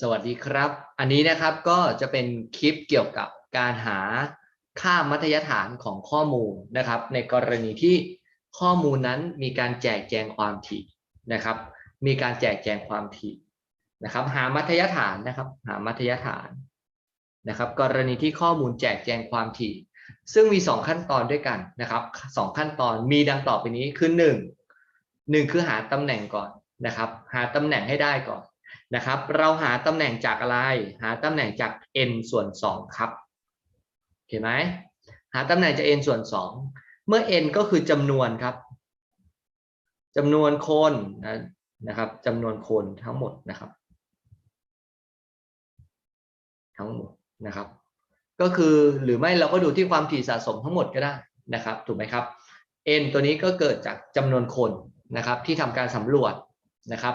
สวัสดีครับ อันนี้นะครับก็จะเป็นคลิปเกี่ยวกับการหาค่ามัธยฐานของข้อมูลนะครับ ในกรณีที่ข้อมูลนั้นมีการแจกแจงความถี่นะครับ มีการแจกแจงความถี่นะครับ หามัธยฐานนะครับ หามัธยฐานนะครับ กรณีที่ข้อมูลแจกแจงความถี่ ซึ่งมี 2 ขั้นตอนด้วยกันนะครับสองขั้นตอนมีดังต่อไปนี้คือ1 1คือหาตำแหน่งก่อนนะครับ หาตำแหน่งให้ได้ก่อน นะครับ เราหาตำแหน่งจากอะไร หาตำแหน่งจาก n ส่วน 2 ครับ เห็นไหมหาตำแหน่งจาก n ส่วน 2 เมื่อ n ก็คือจำนวนครับจำนวนคนนะนะครับจำนวนคนทั้งหมดนะครับ ทั้งหมดนะครับ ก็คือหรือไม่เราก็ดูที่ความถี่สะสมทั้งหมดก็ได้นะครับถูกไหมครับ n ตัวนี้ก็เกิดจากจำนวนคนนะครับที่ทำการสำรวจนะครับ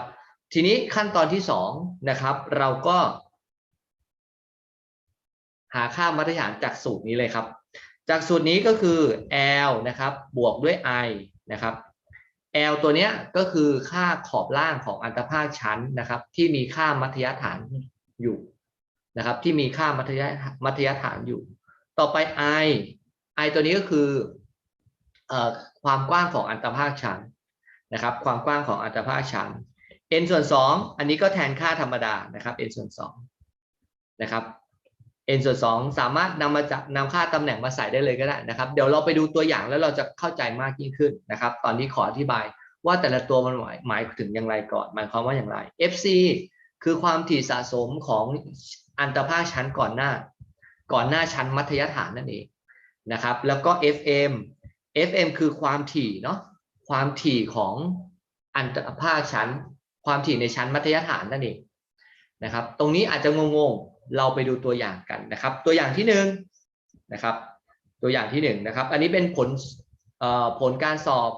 ทีนี้ขั้นตอนที่สองนะครับ เราก็ หาค่ามาตรฐานจากสูตรนี้เลยครับ จากสูตรนี้ก็คือ L นะครับ บวกด้วย I นะครับ L ตัวเนี้ยก็คือค่าขอบล่างของอันตภาคชั้นนะครับ ที่มีค่ามัธยฐานอยู่นะครับ ที่มีค่ามัธยมัธยฐานอยู่ ต่อไป I I ตัวนี้ก็คืออความกว้างของอันตภาคชั้นนะครับ ความกว้างของอันตภาคชั้น n ส่วน2อันนี้ก็แทนค่าธรรมดานะครับ n ส่วน2นะครับ n ส่วน2สามารถนำมาจากนำค่าตำแหน่งมาใส่ได้เลยก็ได้นะครับ เดี๋ยวเราไปดูตัวอย่างแล้วเราจะเข้าใจมากยิ่งขึ้นนะครับ ตอนนี้ขออธิบายว่าแต่ละตัวมันหมายหมายถึงอย่างไรก่อน หมายความว่าอย่างไร fc คือความถี่สะสมของอันตภาคชั้นก่อนหน้า ก่อนหน้าชั้นมัธยฐานนั่นเองนะครับ แล้วก็ fm fm คือความถี่เนาะความถี่ของอันตภาคชั้น ความถี่ในชั้นมัธยฐานนั่นเองนะครับ ตรงนี้อาจจะงงๆ เราไปดูตัวอย่างกันนะครับ ตัวอย่างที่หนึ่งนะครับ ตัวอย่างที่หนึ่งนะครับ อันนี้เป็นผลผลการสอบ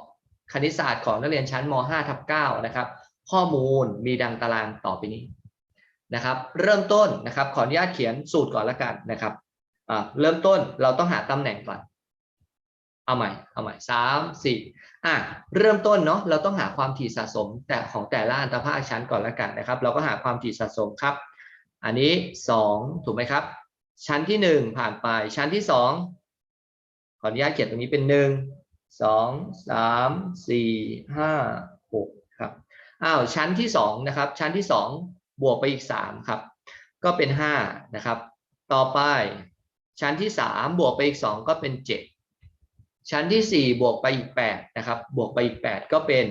คณิตศาสตร์ของนักเรียนชั้นม .5 ทับ9นะครับ ข้อมูลมีดังตารางต่อไปนี้นะครับ เริ่มต้นนะครับ ขออนุญาตเขียนสูตรก่อนละกันนะครับเริ่มต้นเราต้องหาตำแหน่งก่อน เอาใหม่ เอาใหม่สามสี่อะ เริ่มต้นเนาะ เราต้องหาความถี่สะสม แต่ของแต่ละอันตภาคชั้นก่อนละกันนะครับ เราก็หาความถี่สะสมครับ อันนี้สองถูกไหมครับ ชั้นที่หนึ่งผ่านไป ชั้นที่สองขออนุญาตเขียนตรงนี้เป็นหนึ่งสองสามสี่ห้าหกครับอ้าวชั้นที่สองนะครับ ชั้นที่สองบวกไปอีกสามครับ ก็เป็นห้านะครับ ต่อไป ชั้นที่สามบวกไปอีกสองก็เป็นเจ็ด ชั้นที่ 4 บวกไปอีก8นะครับบวกไปอีก 8 ก็เป็น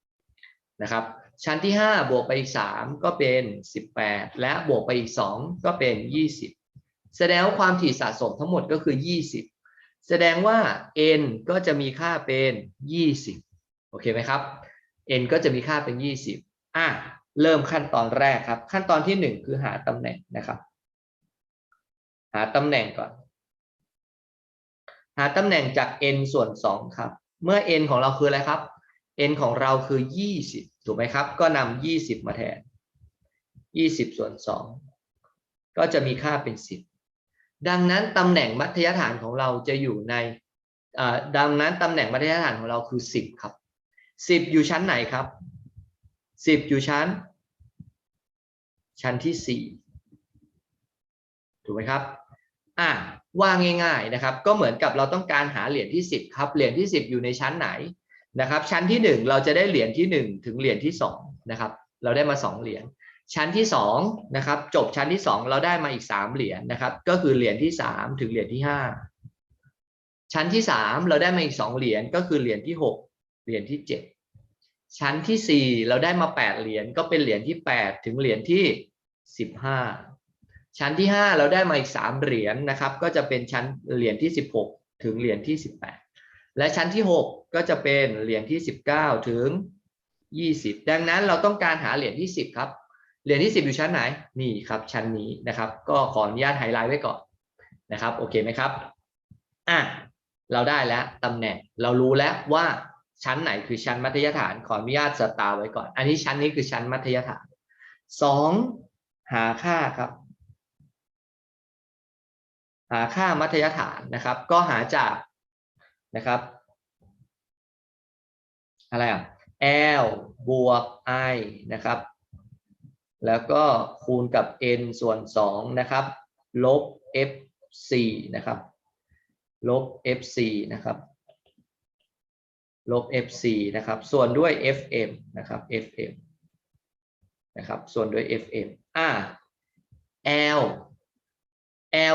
15นะครับชั้นที่ 5 บวกไปอีก 3 ก็เป็น 18 และบวกไปอีก 2 ก็เป็น 20 แสดงว่าความถี่สะสมทั้งหมดก็คือ 20 แสดงว่า n ก็จะมีค่าเป็น 20 โอเคไหมครับ n ก็จะมีค่าเป็น 20อะเริ่มขั้นตอนแรกครับ ขั้นตอนที่ 1 คือหาตำแหน่งนะครับ หาตำแหน่งก่อน หาตำแหน่งจาก n ส่วน 2 ครับ เมื่อ n ของเราคืออะไรครับ n ของเราคือ 20 ถูกไหมครับ ก็นำ20 มาแทน 20 ส่วน 2 ก็จะมีค่าเป็น 10 ดังนั้นตำแหน่งมัธยฐานของเราจะอยู่ในดังนั้นตำแหน่งมัธยฐานของเราคือ 10 ครับ 10 อยู่ชั้นไหนครับ 10 อยู่ชั้น ชั้นที่ 4 ถูกไหมครับ อะ ว่าง่ายๆนะครับ ก็เหมือนกับเราต้องการหาเหรียญที่ 10 ครับ เหรียญที่ 10 อยู่ในชั้นไหนนะครับ ชั้นที่ 1 เราจะได้เหรียญที่ 1 ถึงเหรียญที่2นะครับ เราได้มา 2 เหรียญ ชั้นที่2นะครับ จบชั้นที่ 2 เราได้มาอีก 3 เหรียญนะครับ ก็คือเหรียญที่ 3 ถึงเหรียญที่ 5 ชั้นที่ 3 เราได้มาอีก 2 เหรียญ ก็คือเหรียญที่ 6 เหรียญที่ 7 ชั้นที่ 4 เราได้มา 8 เหรียญ ก็เป็นเหรียญที่ 8 ถึงเหรียญที่ 15 ชั้นที่ 5 เราได้มาอีก 3 เหรียญนะครับ ก็จะเป็นชั้นเหรียญที่ 16 ถึงเหรียญที่ 18 และชั้นที่ 6 ก็จะเป็นเหรียญที่ 19 ถึง 20 ดังนั้นเราต้องการหาเหรียญที่ 10 ครับ เหรียญที่ 10 อยู่ชั้นไหน นี่ครับชั้นนี้นะครับ ก็ขออนุญาตไฮไลท์ไว้ก่อนนะครับ โอเคไหมครับ อะ เราได้แล้วตำแหน่ง เรารู้แล้วว่าชั้นไหนคือชั้นมัธยฐาน ขออนุญาตสตาร์ไว้ก่อน อันนี้ชั้นนี้คือชั้นมัธยฐาน 2 หาค่าครับ หาค่ามัธยฐานนะครับ ก็หาจากนะครับ อะไรอะ L บวก I นะครับ แล้วก็คูณกับ n ส่วน2นะครับ ลบ f4 นะครับ ลบ f4 นะครับ ลบ f4 นะครับ ส่วนด้วย fm นะครับ fm นะครับ ส่วนด้วย fm อ่า l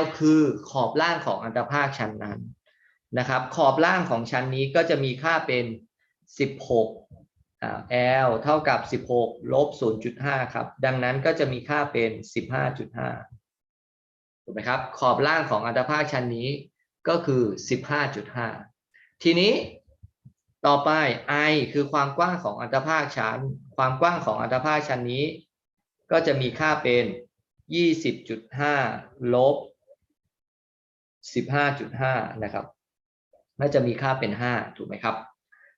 l คือขอบล่างของอันตรภาคชั้นนั้นนะครับ ขอบล่างของชั้นนี้ก็จะมีค่าเป็น 16อ่า l เท่ากับ 16ลบ0.5 ครับ ดังนั้นก็จะมีค่าเป็น 15.5 ถูกไหมครับ ขอบล่างของอันตรภาคชั้นนี้ก็คือ 15.5 ทีนี้ต่อไป i คือความกว้างของอันตรภาคชั้น ความกว้างของอันตรภาคชั้นนี้ ก็จะมีค่าเป็น 20.5 ลบ 15.5 นะครับน่าจะมีค่าเป็น 5 ถูกไหมครับ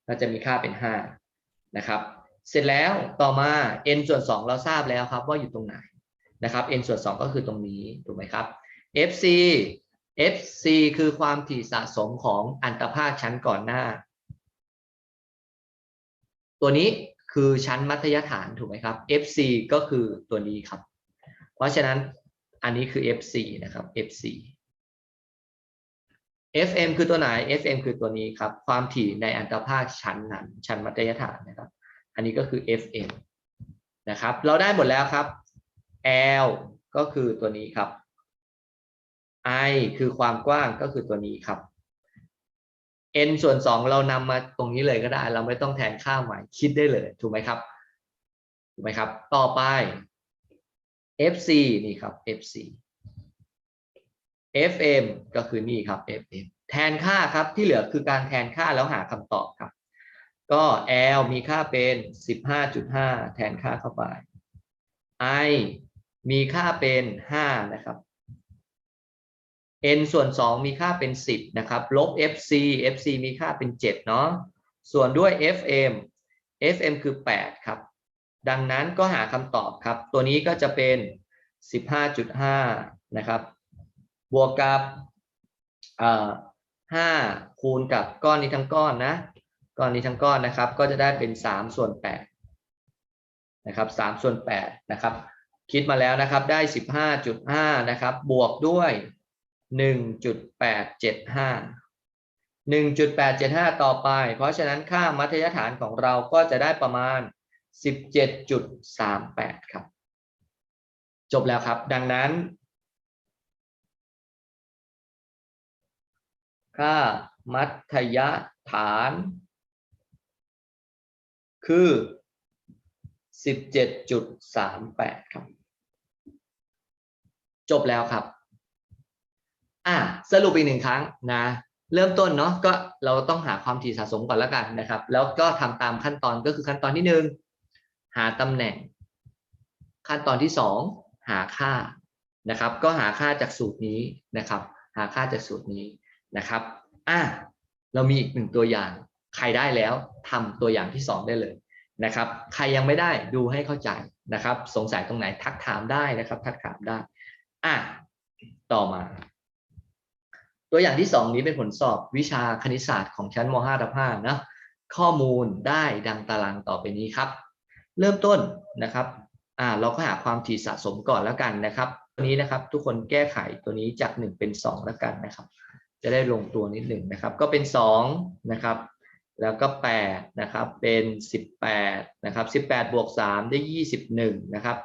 น่าจะมีค่าเป็น 5 นะครับ เสร็จแล้วต่อมา n ส่วน 2 เราทราบแล้วครับว่าอยู่ตรงไหนนะครับ n ส่วน 2 ก็คือตรงนี้ ถูกไหมครับ fc fc คือความถี่สะสมของอันตภาคชั้นก่อนหน้า ตัวนี้คือชั้นมัธยฐานถูกไหมครับ fc ก็คือตัวนี้ครับ เพราะฉะนั้นอันนี้คือ fc นะครับ fc fm คือตัวไหน fm คือตัวนี้ครับ ความถี่ในอันตภาคชั้นนั้น ชั้นมัธยฐานนะครับ อันนี้ก็คือ fm นะครับ เราได้หมดแล้วครับ l ก็คือตัวนี้ครับ i คือความกว้างก็คือตัวนี้ครับ n ส่วน 2 เรานำมาตรงนี้เลยก็ได้ เราไม่ต้องแทนค่าใหม่คิดได้เลย ถูกไหมครับ ถูกไหมครับ ต่อไป fc นี่ครับ fc fm ก็คือนี่ครับ fm แทนค่าครับที่เหลือคือการแทนค่าแล้วหาคำตอบครับ ก็ l มีค่าเป็น 15.5 แทนค่าเข้าไป i มีค่าเป็น 5 นะครับ n ส่วน 2 มีค่าเป็น 10 นะครับ ลบ fc fc มีค่าเป็น 7 เนาะส่วนด้วย fm fm คือ 8 ครับ ดังนั้นก็หาคำตอบครับ ตัวนี้ก็จะเป็น 15.5 นะครับ บวกกับ5คูณกับก้อนนี้ทั้งก้อนนะก้อนนี้ทั้งก้อนนะครับ ก็จะได้เป็น3ส่วน8นะครับ3ส่วน8นะครับ คิดมาแล้วนะครับได้15.5นะครับ บวกด้วย1.875 1.875ต่อไป เพราะฉะนั้นค่ามัธยฐานของเราก็จะได้ประมาณ17.38ครับ จบแล้วครับ ดังนั้น ค่ามัธยฐาน คือ 17.38 ครับ จบแล้วครับอะสรุปอีกหนึ่งครั้งนะเริ่มต้นเนาะก็เราต้องหาความถี่สะสมก่อนแล้วกันนะครับ แล้วก็ทำตามขั้นตอนก็คือขั้นตอนที่หนึ่งหาตำแหน่ง ขั้นตอนที่สองหาค่านะครับ ก็หาค่าจากสูตรนี้นะครับ หาค่าจากสูตรนี้ นะครับอะเรามีอีกหนึ่งตัวอย่าง ใครได้แล้วทำตัวอย่างที่สองได้เลยนะครับ ใครยังไม่ได้ดูให้เข้าใจนะครับ สงสัยตรงไหนทักถามได้นะครับ ทักถามได้อะต่อมา ตัวอย่างที่สองนี้เป็นผลสอบวิชาคณิตศาสตร์ของชั้นม .5 ทับ5นะข้อมูลได้ดังตารางต่อไปนี้ครับ เริ่มต้นนะครับอ่าเราก็หาความถี่สะสมก่อนแล้วกันนะครับ ตัวนี้นะครับทุกคนแก้ไขตัวนี้จาก 1 เป็น 2 แล้วกันนะครับ จะได้ลงตัวนิดหนึ่งนะครับ ก็เป็น2นะครับ แล้วก็8นะครับ เป็น 18นะครับ18 บวก 3 ได้ 21 นะครับ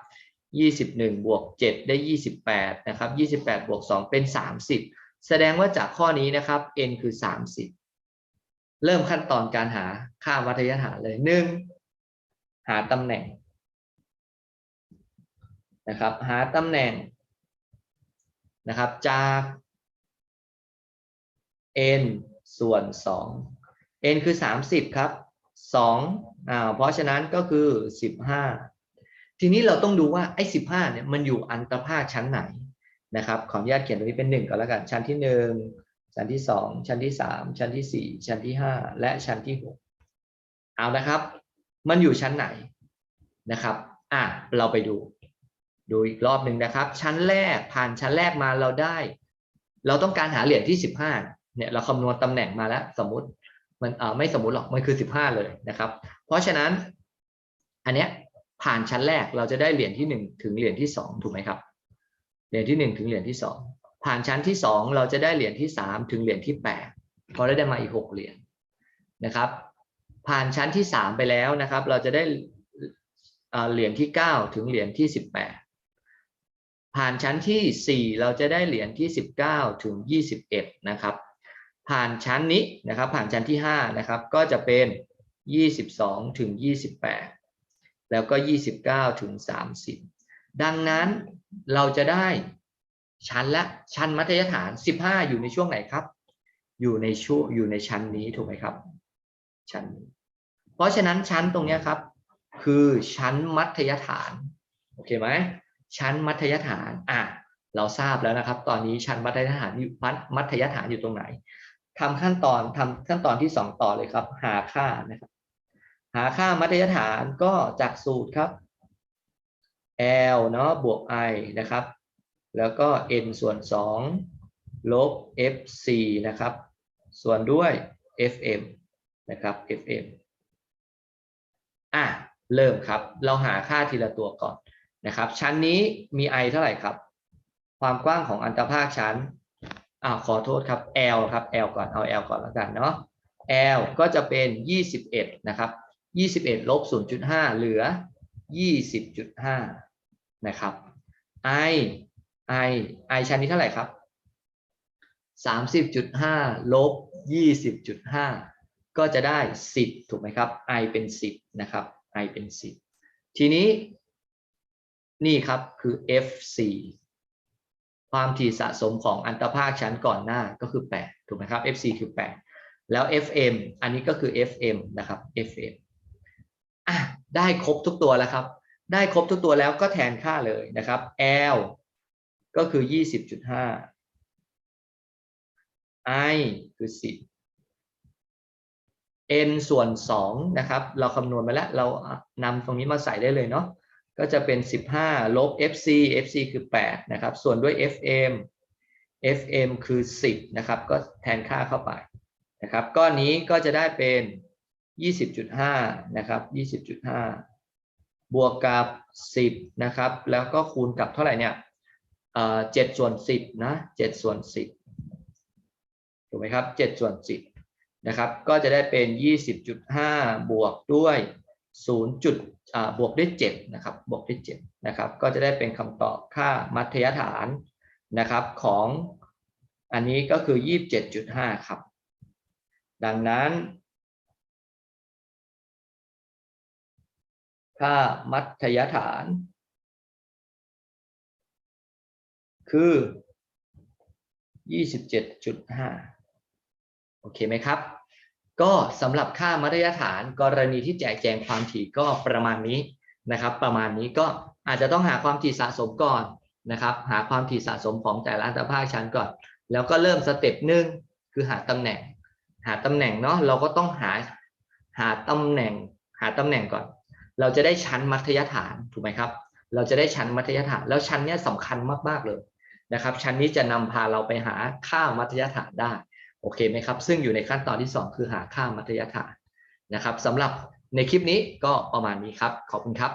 21 บวก 7 ได้ 28 นะครับ 28 บวก 2 เป็น 30 แสดงว่าจากข้อนี้นะครับ n คือ 30 เริ่มขั้นตอนการหาค่าวัทยฐานเลย 1. หาตำแหน่งนะครับ หาตำแหน่งนะครับ จาก n ส่วน 2 n คือ 30 ครับ2อ่าเพราะฉะนั้นก็คือ 15 ทีนี้เราต้องดูว่าไอ้15เนี่ยมันอยู่อันตรภาคชั้นไหนนะครับขออนุญาตเขียนตรงนี้เป็น 1ก่อนแล้วกัน ชั้นที่ 1 ชั้นที่ 2 ชั้นที่ 3 ชั้นที่ 4 ชั้นที่ 5 และชั้นที่ 6 เอานะครับ มันอยู่ชั้นไหนนะครับอะเราไปดู ดูอีกรอบหนึ่งนะครับ ชั้นแรกผ่านชั้นแรกมาเราได้ เราต้องการหาเหรียญที่ 15 เนี่ยเราคำนวณตำแหน่งมาแล้วสมมติมันเออไม่สมมติหรอกมันคือ 15 เลยนะครับ เพราะฉะนั้นอันเนี้ยผ่านชั้นแรกเราจะได้เหรียญที่หนึ่งถึงเหรียญที่สองถูกไหมครับเหรียญที่หนึ่งถึงเหรียญที่สองผ่านชั้นที่สองเราจะได้เหรียญที่สามถึงเหรียญที่แปดพอได้มาอีกหกเหรียญนะครับ ผ่านชั้นที่สามไปแล้วนะครับ เราจะได้เอ่อเหรียญที่เก้าถึงเหรียญที่สิบแปดผ่านชั้นที่สี่เราจะได้เหรียญที่สิบเก้าถึงยี่สิบเอ็ดนะครับ ผ่านชั้นนี้นะครับ ผ่านชั้นที่ห้านะครับก็จะเป็นยี่สิบสองถึงยี่สิบแปดแล้วก็ยี่สิบเก้าถึงสามสิบดังนั้นเราจะได้ชั้นละชั้นมัธยฐานสิบห้าอยู่ในช่วงไหนครับ อยู่ในช่วงอยู่ในชั้นนี้ถูกไหมครับ ชั้นนี้เพราะฉะนั้นชั้นตรงนี้ครับ คือชั้นมัธยฐานโอเคไหมชั้นมัธยฐานอะเราทราบแล้วนะครับ ตอนนี้ชั้นมัธยฐานอยู่มัธยฐานอยู่ตรงไหน ทำขั้นตอนทำขั้นตอนที่สองต่อเลยครับ หาค่านะครับ หาค่ามัธยฐานก็จากสูตรครับ L เนาะบวก I นะครับ แล้วก็ n ส่วน 2 ลบ fc นะครับ ส่วนด้วย fm นะครับ fm อะ เริ่มครับ เราหาค่าทีละตัวก่อนนะครับ ชั้นนี้มี i เท่าไหร่ครับ ความกว้างของอันตรภาคชั้น อ่าขอโทษครับ l ครับ l ก่อนเอา l ก่อนแล้วกันเนาะ l ก็จะเป็น 21 นะครับ 21ลบ0.5 เหลือ 20.5 นะครับ i i i ชั้นนี้เท่าไหร่ครับ 30.5ลบ20.5 ก็จะได้ 10 ถูกไหมครับ i เป็น 10 นะครับ i เป็น 10 ทีนี้นี่ครับคือ fc ความถี่สะสมของอันตรภาคชั้นก่อนหน้าก็คือ 8 ถูกไหมครับ fc คือ 8 แล้ว fm อันนี้ก็คือ fm นะครับ fm อะได้ครบทุกตัวแล้วครับ ได้ครบทุกตัวแล้วก็แทนค่าเลยนะครับ L ก็คือ 20.5 I คือ 10 N ส่วน2นะครับ เราคำนวณมาแล้ว เรานำตรงนี้มาใส่ได้เลยเนาะ ก็จะเป็น 15 ลบ FC FC คือ 8 นะครับ ส่วนด้วย FM FM คือ 10 นะครับ ก็แทนค่าเข้าไปนะครับ ก้อนนี้ก็จะได้เป็น 20.5 นะครับ 20.5 บวกกับ 10 นะครับ แล้วก็คูณกับเท่าไหร่เนี่ยเอ่อ7ส่วน 10 นะ 7 ส่วน 10 ถูกไหมครับ 7 ส่วน 10 นะครับ ก็จะได้เป็น 20.5 บวกด้วย 0จุดบวกด้วย7นะครับบวกด้วย7นะครับก็จะได้เป็นคำตอบค่ามัธยฐานนะครับของอันนี้ก็คือ 27.5 ครับ ดังนั้น ค่ามัธยฐาน คือ 27.5 โอเคไหมครับ ก็สำหรับค่ามัธยฐานกรณีที่แจกแจงความถี่ก็ประมาณนี้นะครับ ประมาณนี้ก็อาจจะต้องหาความถี่สะสมก่อนนะครับ หาความถี่สะสมของแต่ละอัตภาคชั้นก่อน แล้วก็เริ่มสเต็ปหนึ่งคือหาตำแหน่ง หาตำแหน่งเนาะเราก็ต้องหาหาตำแหน่ง หาตำแหน่งก่อน เราจะได้ชั้นมัธยฐานถูกไหมครับ เราจะได้ชั้นมัธยฐาน แล้วชั้นเนี้ยสำคัญมากๆเลยนะครับ ชั้นนี้จะนำพาเราไปหาค่ามัธยฐานได้ โอเคไหมครับ ซึ่งอยู่ในขั้นตอนที่ 2 คือหาค่ามัธยฐานนะครับสำหรับในคลิปนี้ก็ประมาณนี้ครับ ขอบคุณครับ